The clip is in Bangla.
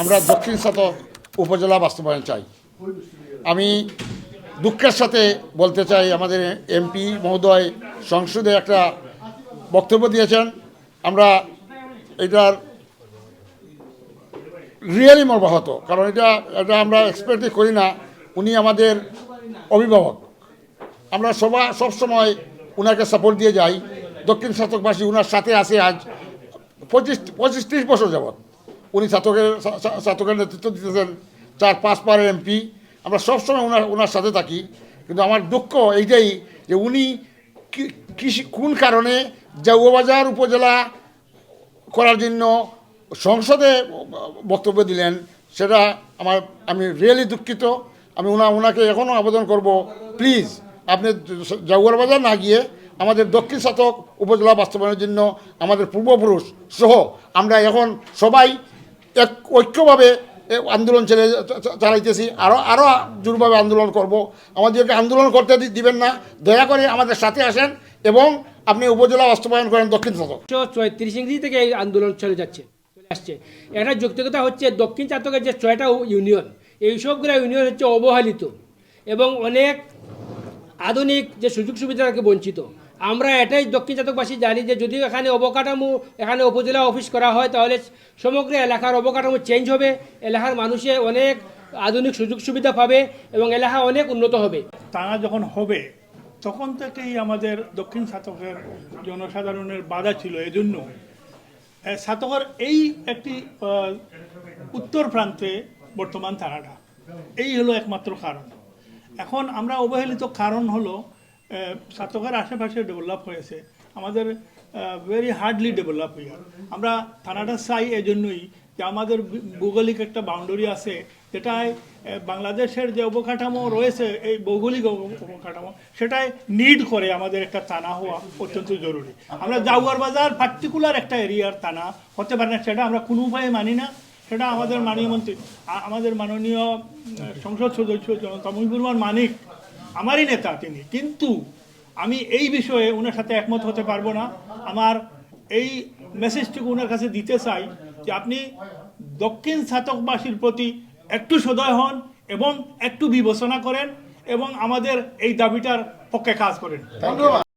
আমরা দক্ষিণ সাতক উপজেলা বাস্তবায়ন চাই। আমি দুঃখের সাথে বলতে চাই, আমাদের এমপি মহোদয় সংসদে একটা বক্তব্য দিয়েছেন। আমরা এটার রিয়েলি মর্মাহত, কারণ এটা এটা আমরা এক্সপেক্টই করি না। উনি আমাদের অভিভাবক। আমরা সবাই সবসময় ওনাকে সাপোর্ট দিয়ে যাই। দক্ষিণ শাসকবাসী ওনার সাথে আছে আজ পঁচিশ পঁচিশ ত্রিশ বছর যাবৎ। উনি শাসকের শাসকের নেতৃত্ব দিতেছেন। চার, পাঁচ পারের এমপি। আমরা সবসময় ওনার ওনার সাথে থাকি। কিন্তু আমার দুঃখ এইটাই যে উনি কৃষি কোন কারণে জাউবাজার উপজেলা করার জন্য সংসদে বক্তব্য দিলেন, সেটা আমার আমি রিয়েলি দুঃখিত। আমি ওনা ওনাকে এখনও আবেদন করব। প্লিজ আপনি জাগুয়ার বাজার না গিয়ে আমাদের দক্ষিণ শতক উপজেলা বাস্তবায়নের জন্য আমাদের পূর্বপুরুষ সহ আমরা এখন সবাই এক ঐক্যভাবে আন্দোলন ছেড়ে চালাইতেছি। আরও আরও জোরভাবে আন্দোলন করব। আমাদেরকে আন্দোলন করতে দিবেন না। দয়া করে আমাদের সাথে আসেন এবং আপনি উপজেলা বাস্তবায়ন করেন, দক্ষিণ উনিশশো ছয়ত্রিশ ইংরেজি থেকে এই আন্দোলন চলে যাচ্ছে, চলে আসছে। এটা যৌক্তিকতা হচ্ছে দক্ষিণ চাতকের যে ছয়টা ইউনিয়ন, এই সবগুলো ইউনিয়ন হচ্ছে অবহেলিত এবং অনেক আধুনিক যে সুযোগ সুবিধা থেকে বঞ্চিত। আমরা এটাই দক্ষিণ চাতকবাসী জানি যে যদি এখানে অবকাঠামো এখানে উপজেলা অফিস করা হয় তাহলে সমগ্র এলাকার অবকাঠামো চেঞ্জ হবে। এলাকার মানুষে অনেক আধুনিক সুযোগ সুবিধা পাবে এবং এলাকা অনেক উন্নত হবে। তারা যখন হবে তখন থেকেই আমাদের দক্ষিণ সাতকের জনসাধারণের বাধা ছিল এজন্য। এ, সাতকের এই একটি উত্তর প্রান্তে বর্তমান থানাটা। এই হলো একমাত্র কারণ। এখন আমরা অবহেলিত কারণ হলো সাতকের আশেপাশে ডেভেলপ হয়েছে। আমাদের ভেরি হার্ডলি ডেভেলপ হইয়া আমরা থানাটা চাই এজন্যই যে আমাদের ভৌগোলিক একটা বাউন্ডারি আছে, যেটায় বাংলাদেশের যে অবকাঠামো রয়েছে, এই ভৌগোলিক অবকাঠামো সেটাই নিড করে আমাদের একটা থানা হওয়া অত্যন্ত জরুরি। আমরা জাউয়ার বাজার পার্টিকুলার একটা এরিয়ার থানা, হতে পারে না, সেটা আমরা কোনো উপায়ে মানি না। সেটা আমাদের মাননীয় মন্ত্রী আমাদের মাননীয় সংসদ সদস্য মুজিবুর মানিক, আমারই নেতা তিনি। কিন্তু আমি এই বিষয়ে ওনার সাথে একমত হতে পারব না। আমার এই মেসেজটুকু ওনার কাছে দিতে চাই যে আপনি দক্ষিণ ছাতকবাসীর প্রতি একটু সদয় হন এবং একটু বিবেচনা করেন এবং আমাদের এই দাবিটার পক্ষে কাজ করেন। ধন্যবাদ।